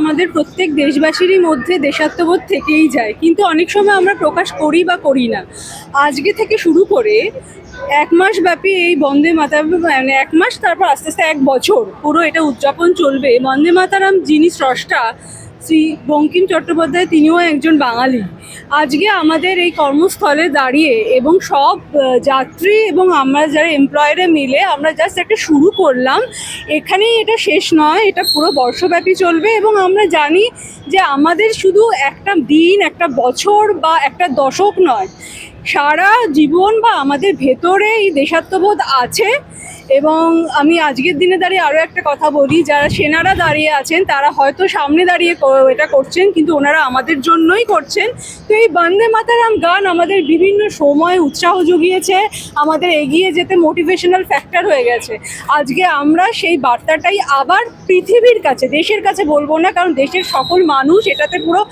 আমাদের প্রত্যেক দেশবাসীরই মধ্যে দেশাত্মবোধ থেকেই যায়। কিন্তু অনেক সময় আমরা প্রকাশ করি বা করি না। আজকে থেকে শুরু করে এক মাস ব্যাপী এই বন্দে মাতার মানে এক মাস তারপর আস্তে আস্তে এক বছর পুরো এটা উদযাপন চলবে। বন্দে মাতারাম যিনি স্রষ্টা শ্রী বঙ্কিম চট্টোপাধ্যায় তিনিও একজন বাঙালি। আজকে আমাদের এই কর্মস্থলে দাঁড়িয়ে এবং সব যাত্রী এবং আমরা যারা এমপ্লয়ারে মিলে আমরা জাস্ট একটা শুরু করলাম। এখানেই এটা শেষ নয়, এটা পুরো বর্ষব্যাপী চলবে এবং আমরা জানি যে আমাদের শুধু একটা দিন, একটা বছর বা একটা দশক নয়। সারা জীবন বা আমাদের ভেতরে এই দেশাত্মবোধ আছে এবং আমি আজকের দিনে দাঁড়িয়ে আরও একটা কথা বলি, যারা সেনারা দাঁড়িয়ে আছেন, তারা হয়তো সামনে দাঁড়িয়ে এটা করছেন, কিন্তু ওনারা আমাদের জন্যই করছেন। তো এই বন্দে মাতারাম গান আমাদের বিভিন্ন সময় উৎসাহ জুগিয়েছে, আমাদের এগিয়ে যেতে মোটিভেশনাল ফ্যাক্টর হয়ে গেছে। আজকে আমরা সেই বার্তাটাই আবার পৃথিবীর কাছে, দেশের কাছে বলব না, কারণ দেশের সকল মানুষ এটাতে পুরো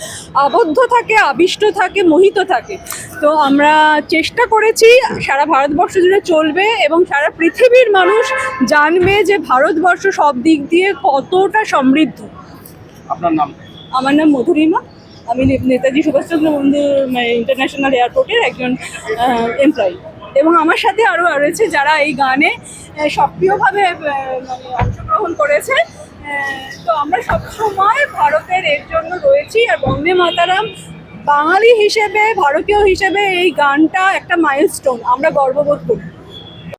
আবদ্ধ থাকে, আবিষ্ট থাকে, মোহিত থাকে। তো আমরা চেষ্টা করেছি সারা ভারতবর্ষ জুড়ে চলবে এবং সারা পৃথিবীর মানুষ জানবে যে ভারতবর্ষ সব দিক দিয়ে কতটা সমৃদ্ধ। আপনার নাম? আমার নাম মধুরিমা। আমি নেতাজি সুভাষচন্দ্র বন্ধু ইন্টারন্যাশনাল এয়ারপোর্টের একজন এমপ্লয়ি এবং আমার সাথে আরও রয়েছে যারা এই গানে সক্রিয়ভাবে মানে অংশগ্রহণ করেছে। তো আমরা সবসময় ভারতের এর জন্য রয়েছি আর বন্দে মাতারাম বাঙালি হিসেবে ভারতীয় হিসেবে এই গানটা একটা মাইলস্টোন আমরা গর্ববোধ করি।